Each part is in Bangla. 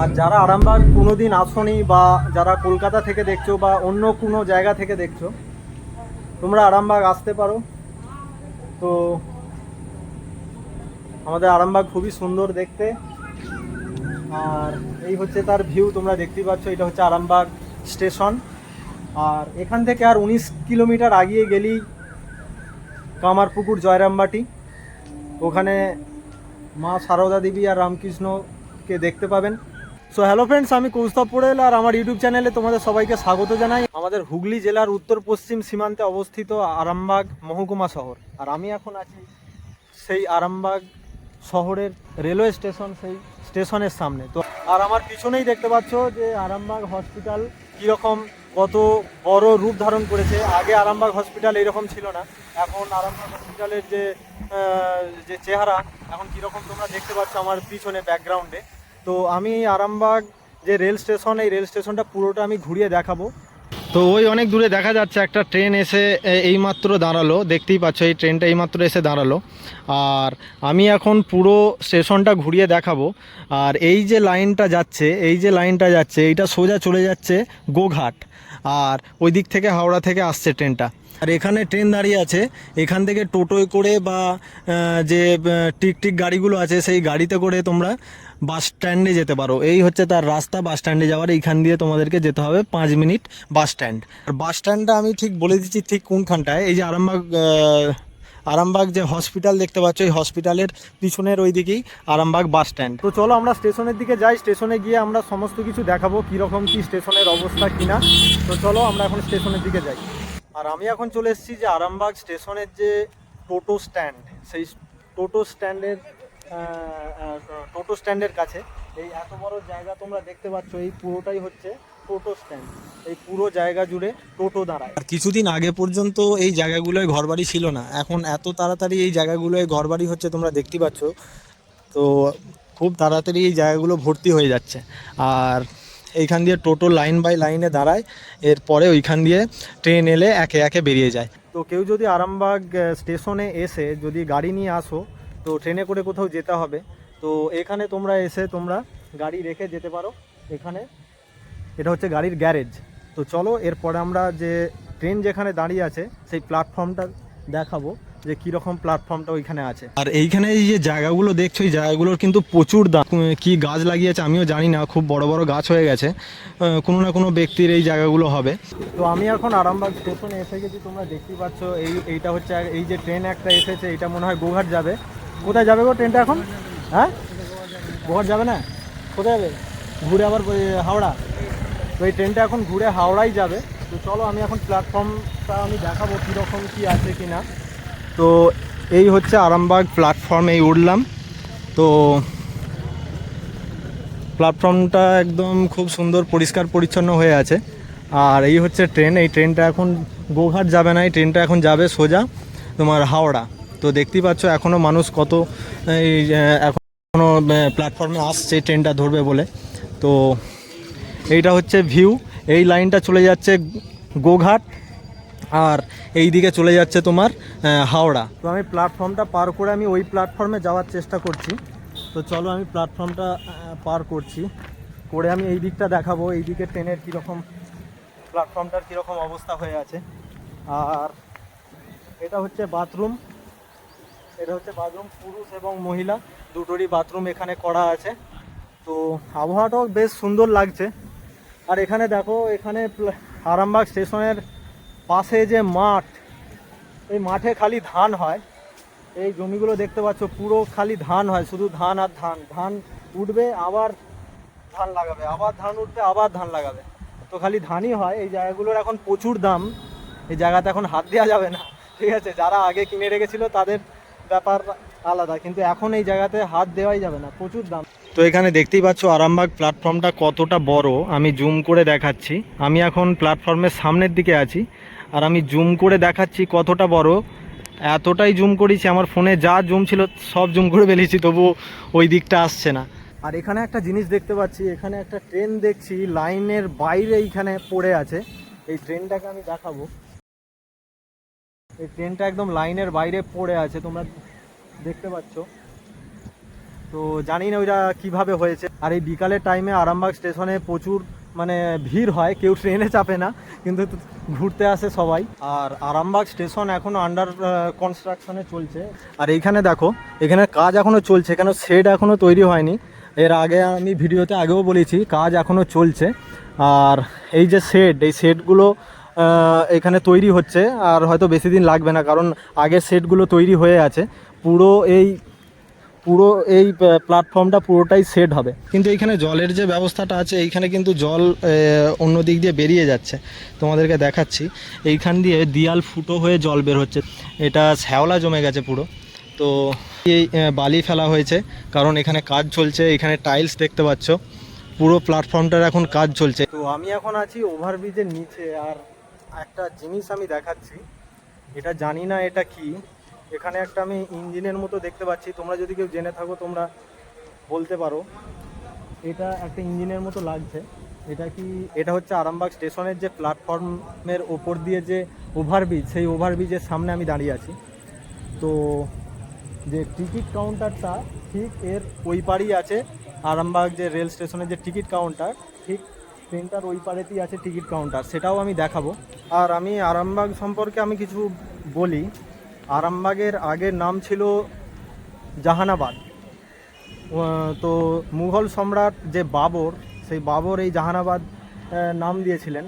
আর যারা আরামবাগ কোনোদিন আসনি বা যারা কলকাতা থেকে দেখছ বা অন্য কোনো জায়গা থেকে দেখছ, তোমরা আরামবাগ আসতে পারো। তো আমাদের আরামবাগ খুবই সুন্দর দেখতে। আর এই হচ্ছে তার ভিউ, তোমরা দেখতেই পাচ্ছ, এটা হচ্ছে আরামবাগ স্টেশন। আর এখান থেকে আর উনিশ কিলোমিটার আগিয়ে গেলেই কামারপুকুর জয়রামবাটি। ওখানে মা সারদা দেবী আর রামকৃষ্ণকে দেখতে পাবেন। সো হ্যালো ফ্রেন্ডস আমি কৌস্তব পোড়েল আর আমার ইউটিউব চ্যানেলে তোমাদের সবাইকে স্বাগত জানাই। আমাদের হুগলি জেলার উত্তর পশ্চিম সীমান্তে অবস্থিত আরামবাগ মহকুমা শহর। আর আমি এখন আছি সেই আরামবাগ শহরের রেলওয়ে স্টেশন, সেই স্টেশনের সামনে। তো, আর আমার পিছনেই দেখতে পাচ্ছ যে আরামবাগ হসপিটাল কীরকম কত বড় রূপ ধারণ করেছে। আগে আরামবাগ হসপিটাল এরকম ছিল না। এখন আরামবাগ হসপিটালের যে যে চেহারা, এখন কীরকম তোমরা দেখতে পাচ্ছ আমার পিছনে ব্যাকগ্রাউন্ডে তো আমি আরামবাগ যে রেল স্টেশন, এই রেল স্টেশনটা পুরোটা আমি ঘুরিয়ে দেখাবো। তো ওই অনেক দূরে দেখা যাচ্ছে, একটা ট্রেন এসে এইমাত্র দাঁড়াল। দেখতেই পাচ্ছ, এই ট্রেনটা এইমাত্র এসে দাঁড়াল। আর আমি এখন পুরো স্টেশনটা ঘুরিয়ে দেখাবো। আর এই যে লাইনটা যাচ্ছে, এই যে লাইনটা যাচ্ছে, এইটা সোজা চলে যাচ্ছে গোঘাট। আর ওই দিক থেকে হাওড়া থেকে আসছে ট্রেনটা। আর এখানে ট্রেন দাঁড়িয়ে আছে। এখান থেকে টোটোয় করে বা যে টিকটিক গাড়িগুলো আছে, সেই গাড়িতে করে তোমরা বাস স্ট্যান্ডে যেতে পারো। এই হচ্ছে তার রাস্তা, বাস স্ট্যান্ডে যাওয়ার। এইখান দিয়ে তোমাদেরকে যেতে হবে পাঁচ মিনিট বাস স্ট্যান্ড। আর বাস স্ট্যান্ডটা আমি ঠিক বলে দিচ্ছি ঠিক কোনখানটায়? এই যে আরামবাগ আরামবাগ যে হসপিটাল দেখতে পাচ্ছ, এই হসপিটালের পিছনের ওই দিকেই আরামবাগ বাস স্ট্যান্ড। তো চলো আমরা স্টেশনের দিকে যাই। স্টেশনে গিয়ে আমরা সমস্ত কিছু দেখাবো কীরকম কী স্টেশনের অবস্থা কিনা। তো চলো আমরা এখন স্টেশনের দিকে যাই। আর আমি এখন চলে এসেছি যে আরামবাগ স্টেশনের যে টোটো স্ট্যান্ড, সেই টোটো স্ট্যান্ডের টোটো স্ট্যান্ডের কাছে। এই এত বড় জায়গা তোমরা দেখতে পাচ্ছ এই পুরোটাই হচ্ছে টোটো স্ট্যান্ড। এই পুরো জায়গা জুড়ে টোটো দাঁড়ায়। আর কিছুদিন আগে পর্যন্ত এই জায়গাগুলোয় ঘরবাড়ি ছিল না। এখন এত তাড়াতাড়ি এই জায়গাগুলোয় ঘরবাড়ি হচ্ছে তোমরা দেখতে পাচ্ছ তো খুব তাড়াতাড়ি এই জায়গাগুলো ভর্তি হয়ে যাচ্ছে। আর এইখান দিয়ে টোটো লাইন বাই লাইনে দাঁড়ায় এরপরে ওইখান দিয়ে ট্রেন এলে একে একে বেরিয়ে যায়। তো কেউ যদি আরামবাগ স্টেশনে এসে যদি গাড়ি নিয়ে আসো তো ট্রেনে করে কোথাও যেতে হবে। তো এখানে তোমরা এসে তোমরা গাড়ি রেখে যেতে পারো। এখানে এটা হচ্ছে গাড়ির গ্যারেজ। তো চলো এরপরে আমরা যে ট্রেন যেখানে দাঁড়িয়ে আছে সেই প্ল্যাটফর্মটা দেখাবো যে কীরকম প্ল্যাটফর্মটা ওইখানে আছে। আর এইখানে এই যে জায়গাগুলো দেখছ এই জায়গাগুলোর কিন্তু প্রচুর দাম কী গাছ লাগিয়েছে আমিও জানি না খুব বড় বড় গাছ হয়ে গেছে। কোনো না কোনো ব্যক্তির এই জায়গাগুলো হবে। তো আমি এখন আরামবাগ স্টেশনে এসে গেছি তোমরা দেখতেই পাচ্ছ এই এইটা হচ্ছে এই যে ট্রেন একটা এসেছে এটা মনে হয় গোঘাট যাবে। কোথায় যাবে গো ট্রেনটা এখন? হ্যাঁ? গোঘাট যাবে না? কোথায় যাবে? ঘুরে আবার হাওড়া। তো এই ট্রেনটা এখন ঘুরে হাওড়াই যাবে। তো চলো আমি এখন প্ল্যাটফর্মটা আমি দেখাবো কীরকম কী আছে কি না তো এই হচ্ছে আরামবাগ প্ল্যাটফর্মে উঠলাম। তো প্ল্যাটফর্মটা একদম খুব সুন্দর, পরিষ্কার, পরিচ্ছন্ন হয়ে আছে। আর এই হচ্ছে ট্রেন। এই ট্রেনটা এখন গোঘাট যাবে না, এই ট্রেনটা এখন যাবে সোজা তোমার হাওড়া। তো দেখতেই পাচ্ছ এখনও মানুষ কত, এই এখনও প্ল্যাটফর্মে আসছে ট্রেনটা ধরবে বলে। তো এইটা হচ্ছে ভিউ এই লাইনটা চলে যাচ্ছে গোঘাট আর এই দিকে চলে যাচ্ছে তোমার হাওড়া। তো আমি প্ল্যাটফর্মটা পার করে আমি ওই প্ল্যাটফর্মে যাওয়ার চেষ্টা করছি। তো চলো আমি প্ল্যাটফর্মটা পার করছি। করে আমি এই দিকটা দেখাবো, এই দিকে ট্রেনের কীরকম প্ল্যাটফর্মটার কীরকম অবস্থা হয়ে আছে। আর এটা হচ্ছে বাথরুম এটা হচ্ছে বাথরুম, পুরুষ এবং মহিলা, দুটোরই বাথরুম এখানে করা আছে। তো আবহাওয়াটাও বেশ সুন্দর লাগছে। আর এখানে দেখো, এখানে আরামবাগ স্টেশনের পাশে যে মাঠ, এই মাঠে খালি ধান হয়। এই জমিগুলো দেখতে পাচ্ছ, পুরো খালি ধান হয়, শুধু ধান আর ধান। ধান উঠবে, আবার ধান লাগাবে, আবার ধান উঠবে, আবার ধান লাগাবে। তো খালি ধানই হয়। এই জায়গাগুলোর এখন প্রচুর দাম। এই জায়গাতে এখন হাত দেওয়া যাবে না। ঠিক আছে, যারা আগে কিনে রেখেছিল তাদের ব্যাপার আলাদা কিন্তু এখন এই জায়গাতে হাত দেওয়াই যাবে না প্রচুর দাম। তো এখানে দেখতেই পাচ্ছ আরামবাগ প্ল্যাটফর্মটা কতটা বড় আমি জুম করে দেখাচ্ছি। আমি এখন প্ল্যাটফর্মের সামনের দিকে আছি আর আমি জুম করে দেখাচ্ছি কতটা বড়। এতটাই জুম করেছি আমার ফোনে যা জুম ছিল সব জুম করে ফেলেছি তবু ওই দিকটা আসছে না। আর এখানে একটা জিনিস দেখতে পাচ্ছি এখানে একটা ট্রেন দেখছি লাইনের বাইরে এইখানে পড়ে আছে। এই ট্রেনটাকে আমি দেখাবো। এই ট্রেনটা একদম লাইনের বাইরে পড়ে আছে, তোমরা দেখতে পাচ্ছ। তো জানি না ওইটা কীভাবে হয়েছে। আর এই বিকালের টাইমে আরামবাগ স্টেশনে প্রচুর মানে ভিড় হয়, কেউ ট্রেনে চাপে না, কিন্তু ঘুরতে আসে সবাই। আর আরামবাগ স্টেশন এখনও আন্ডার কনস্ট্রাকশনে চলছে। আর এইখানে দেখো, এখানে কাজ এখনও চলছে, কেন শেড এখনও তৈরি হয়নি। এর আগে আমি ভিডিওতে আগেও বলেছি, কাজ এখনও চলছে। আর এই যে শেড এই শেডগুলো এখানে তৈরি হচ্ছে আর হয়তো বেশি দিন লাগবে না কারণ আগের সেটগুলো তৈরি হয়ে আছে। পুরো এই পুরো এই প্ল্যাটফর্মটা পুরোটাই সেট হবে। কিন্তু এইখানে জলের যে ব্যবস্থাটা আছে এইখানে কিন্তু জল অন্য দিক দিয়ে বেরিয়ে যাচ্ছে। তোমাদেরকে দেখাচ্ছি। এইখান দিয়ে দিয়াল ফুটো হয়ে জল বের হচ্ছে। এটা শ্যাওলা জমে গেছে পুরো। তো এই বালি ফেলা হয়েছে কারণ এখানে কাজ চলছে। এখানে টাইলস দেখতে পাচ্ছ। পুরো প্ল্যাটফর্মটার এখন কাজ চলছে। তো আমি এখন আছি ওভারব্রিজের নিচে আর একটা জিনিস আমি দেখাচ্ছি। এটা জানি না এটা কি। এখানে একটা আমি ইঞ্জিনের মতো দেখতে পাচ্ছি। তোমরা যদি কেউ জেনে থাকো, তোমরা বলতে পারো। এটা একটা ইঞ্জিনের মতো লাগছে। এটা কি, এটা হচ্ছে আরামবাগ স্টেশনের যে প্ল্যাটফর্মের ওপর দিয়ে যে ওভারব্রিজ, সেই ওভারব্রিজের সামনে আমি দাঁড়িয়ে আছি। তো যে টিকিট কাউন্টারটা ঠিক এর ওই পারেই আছে। আরামবাগ যে রেল স্টেশনের যে টিকিট কাউন্টার, ঠিক ট্রেনটার ওই পারেতেই আছে টিকিট কাউন্টার, সেটাও আমি দেখাবো। আর আমি আরামবাগ সম্পর্কে আমি কিছু বলি। আরামবাগের আগের নাম ছিল জাহানাবাদ। তো মুঘল সম্রাট যে বাবর, সেই বাবর এই জাহানাবাদ নাম দিয়েছিলেন।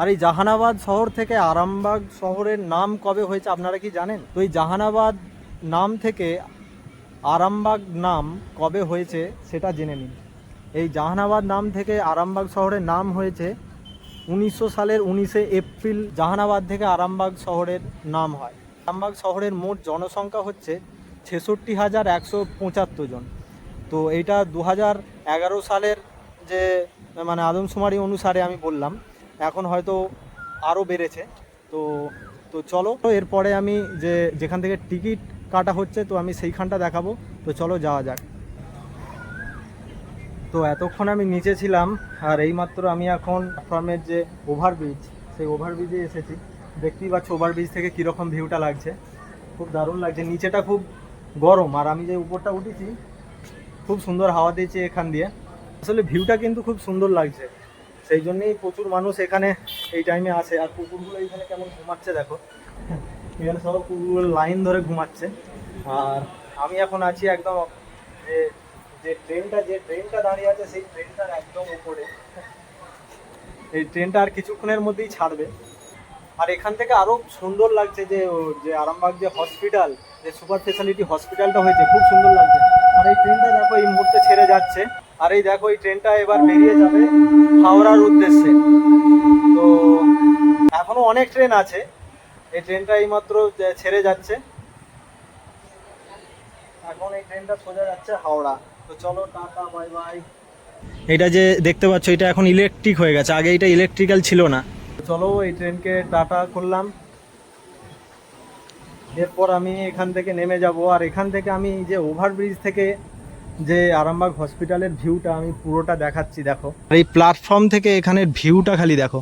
আর এই জাহানাবাদ শহর থেকে আরামবাগ শহরের নাম কবে হয়েছে আপনারা কি জানেন? তো এই জাহানাবাদ নাম থেকে আরামবাগ নাম কবে হয়েছে সেটা জেনে নিন। এই জাহানাবাদ নাম থেকে আরামবাগ শহরের নাম হয়েছে উনিশশো সালের উনিশে এপ্রিল জাহানাবাদ থেকে আরামবাগ শহরের নাম হয়। আরামবাগ শহরের মোট জনসংখ্যা হচ্ছে ছেষট্টি হাজার একশো পঁচাত্তর জন। তো এইটা দু হাজার এগারো সালের যে মানে আদমশুমারি অনুসারে আমি বললাম, এখন হয়তো আরও বেড়েছে। তো তো চলো, তো এরপরে আমি যে যেখান থেকে টিকিট কাটা হচ্ছে, তো আমি সেইখানটা দেখাবো। তো চলো যাওয়া যাক। তো এতক্ষণ আমি নিচে ছিলাম, আর এইমাত্র আমি এখন প্ল্যাটফর্মের যে ওভারব্রিজ, সেই ওভারব্রিজে এসেছি। দেখতেই পাচ্ছ ওভারব্রিজ থেকে কীরকম ভিউটা লাগছে। খুব দারুণ লাগছে। নিচেটা খুব গরম, আর আমি যে উপরটা উঠেছি, খুব সুন্দর হাওয়া দিয়েছে এখান দিয়ে। আসলে ভিউটা কিন্তু খুব সুন্দর লাগছে। সেই জন্যেই প্রচুর মানুষ এখানে এই টাইমে আসে। আর কুকুরগুলো এখানে কেমন ঘুমাচ্ছে দেখো। এখানে সব কুকুরগুলো লাইন ধরে ঘুমাচ্ছে। আর আমি এখন আছি একদম যে যে ট্রেনটা যে ট্রেনটা দাঁড়িয়ে আছে সেই ট্রেনটার একদম উপরে। এই ট্রেনটা আর কিছুক্ষণের মধ্যেই ছাড়বে। আর এখান থেকে আরও সুন্দর লাগছে যে যে আরামবাগ যে হসপিটাল যে সুপার স্পেশালিটি হসপিটালটা হয়েছে, খুব সুন্দর লাগছে। আর এই ট্রেনটা দেখো এই মুহূর্তে ছেড়ে যাচ্ছে। আর এই দেখো এই ট্রেনটা এবার বেরিয়ে যাবে হাওড়ার উদ্দেশ্যে। তো এখনও অনেক ট্রেন আছে এই ট্রেনটা এইমাত্র ছেড়ে যাচ্ছে। এখন এই ট্রেনটা সোজা যাচ্ছে হাওড়া। তো চলো টাটা বাই বাই এটা যে দেখতে পাচ্ছ এটা এখন ইলেকট্রিক হয়ে গেছে আগে এটা ইলেকট্রিক্যাল ছিল না। চলো এই ট্রেনকে টাটা করলাম এরপর আমি এখান থেকে নেমে যাব আর এখান থেকে আমি যে ওভারব্রিজ থেকে যে আরামবাগ হসপিটালের ভিউটা আমি পুরোটা দেখাচ্ছি, দেখো। এই প্ল্যাটফর্ম থেকে এখানের ভিউটা খালি দেখো,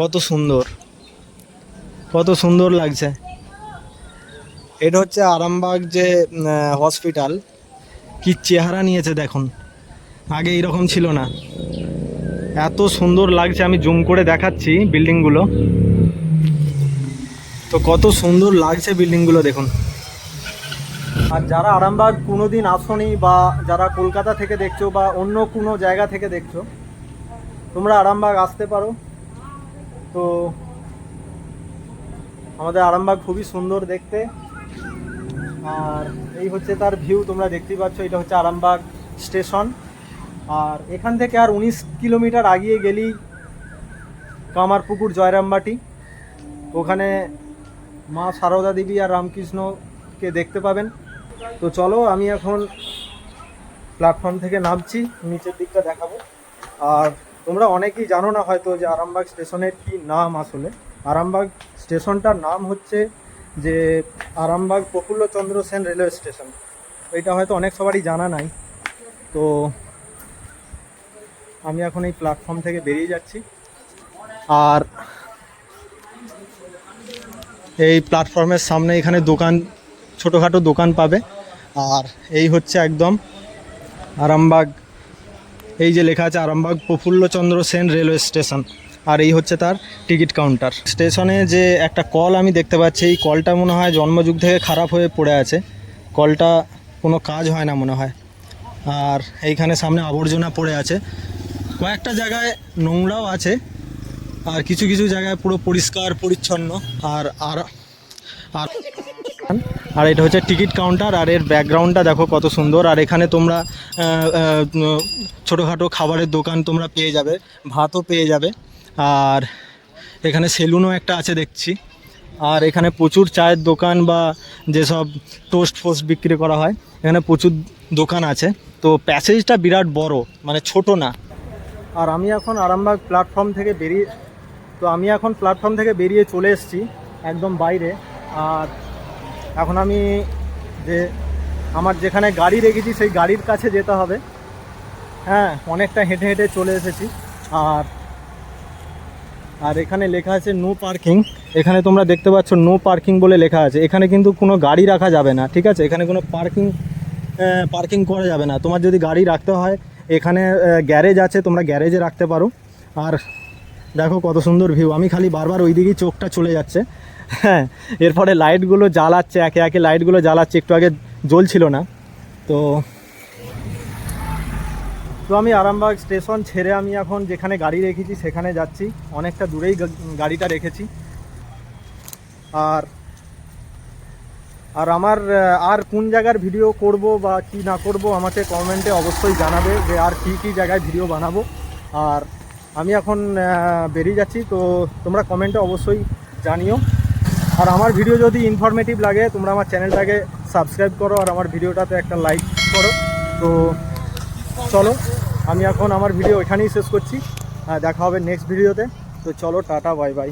কত সুন্দর কত সুন্দর লাগছে। এটা হচ্ছে আরামবাগ যে হসপিটাল কি চেহারা নিয়েছে দেখুন। আগে এরকম ছিল না। এত সুন্দর লাগছে, আমি জুম করে দেখাচ্ছি বিল্ডিংগুলো তো কত সুন্দর লাগছে বিল্ডিংগুলো দেখুন। আর যারা আরামবাগ কোনোদিন আসনি বা যারা কলকাতা থেকে দেখছ বা অন্য কোনো জায়গা থেকে দেখছ, তোমরা আরামবাগ আসতে পারো। তো আমাদের আরামবাগ খুবই সুন্দর দেখতে। আর এই হচ্ছে তার ভিউ, তোমরা দেখতেই পাচ্ছ, এটা হচ্ছে আরামবাগ স্টেশন। আর এখান থেকে আর উনিশ কিলোমিটার আগিয়ে গেলেই কামারপুকুর জয়রামবাটি। ওখানে মা সারদা দেবী আর রামকৃষ্ণকে দেখতে পাবেন। তো চলো, আমি এখন প্ল্যাটফর্ম থেকে নামছি, নিচের দিকটা দেখাবো। আর তোমরা অনেকেই জানো না হয়তো যে আরামবাগ স্টেশনের কি নাম আসলে। আরামবাগ স্টেশনটার নাম হচ্ছে যে আরামবাগ প্রফুল্লচন্দ্র সেন রেলওয়ে স্টেশন। এটা হয়তো অনেক সবারই জানা নাই। তো আমি এখন এই প্ল্যাটফর্ম থেকে বেরিয়ে যাচ্ছি। আর এই প্ল্যাটফর্মের সামনে এখানে দোকান ছোটোখাটো দোকান পাবে। আর এই হচ্ছে একদম আরামবাগ। এই যে লেখা আছে আরামবাগ প্রফুল্লচন্দ্র সেন রেলওয়ে স্টেশন। আর এই হচ্ছে তার টিকিট কাউন্টার। স্টেশনে যে একটা কল আমি দেখতে পাচ্ছি, এই কলটা মনে হয় জন্মযুগ থেকে খারাপ হয়ে পড়ে আছে। কলটা কোনো কাজ হয় না মনে হয়। আর এইখানে সামনে আবর্জনা পড়ে আছে। কয়েকটা জায়গায় নোংরাও আছে। আর কিছু কিছু জায়গায় পুরো পরিষ্কার, পরিচ্ছন্ন। আর আর আর আর এটা হচ্ছে টিকিট কাউন্টার, আর এর ব্যাকগ্রাউন্ডটা দেখো কত সুন্দর। আর এখানে তোমরা ছোটোখাটো খাবারের দোকান তোমরা পেয়ে যাবে, ভাতও পেয়ে যাবে। আর এখানে সেলুনও একটা আছে দেখছি। আর এখানে প্রচুর চায়ের দোকান বা যেসব টোস্ট ফোস্ট বিক্রি করা হয়, এখানে প্রচুর দোকান আছে। তো প্যাসেজটা বিরাট বড় মানে ছোট না। আর আমি এখন আরামবাগ প্ল্যাটফর্ম থেকে বেরিয়ে, তো আমি এখন প্ল্যাটফর্ম থেকে বেরিয়ে চলে এসেছি, একদম বাইরে। আর এখন আমি যে আমার যেখানে গাড়ি রেখেছি, সেই গাড়ির কাছে যেতে হবে। হ্যাঁ অনেকটা হেঁটে হেঁটে চলে এসেছি। আর আর এখানে লেখা আছে, নো পার্কিং। এখানে তোমরা দেখতে পাচ্ছ, নো পার্কিং বলে লেখা আছে। এখানে কিন্তু কোনো গাড়ি রাখা যাবে না, ঠিক আছে? এখানে কোনো পার্কিং পার্কিং করা যাবে না। তোমার যদি গাড়ি রাখতে হয়, এখানে গ্যারেজ আছে, তোমরা গ্যারেজে রাখতে পারো। আর দেখো কত সুন্দর ভিউ আমি খালি বারবার ওই দিকেই চোখটা চলে যাচ্ছে। হ্যাঁ এরপরে লাইটগুলো জ্বালাচ্ছে, একে একে লাইটগুলো জ্বালাচ্ছে, একটু আগে জ্বলছিল না। তো তো আমি আরামবাগ স্টেশন ছেড়ে আমি এখন যেখানে গাড়ি রেখেছি সেখানে যাচ্ছি। অনেকটা দূরেই গাড়িটা রেখেছি। আর আর আমার আর কোন জায়গার ভিডিও করব বা কি না করব আমাকে কমেন্টে অবশ্যই জানাবে যে আর কি কি জায়গায় ভিডিও বানাবো। আর আমি এখন বেরিয়ে যাচ্ছি, তো তোমরা কমেন্টে অবশ্যই জানিও। আর আমার ভিডিও যদি ইনফরমেটিভ লাগে, তোমরা আমার চ্যানেলটাকে সাবস্ক্রাইব করো, আর আমার ভিডিওটাতে একটা লাইক করো। তো চলো, আমি এখন আমার ভিডিও ওইখানেই শেষ করছি। দেখা হবে নেক্সট ভিডিওতে তো চলো, টাটা বাই বাই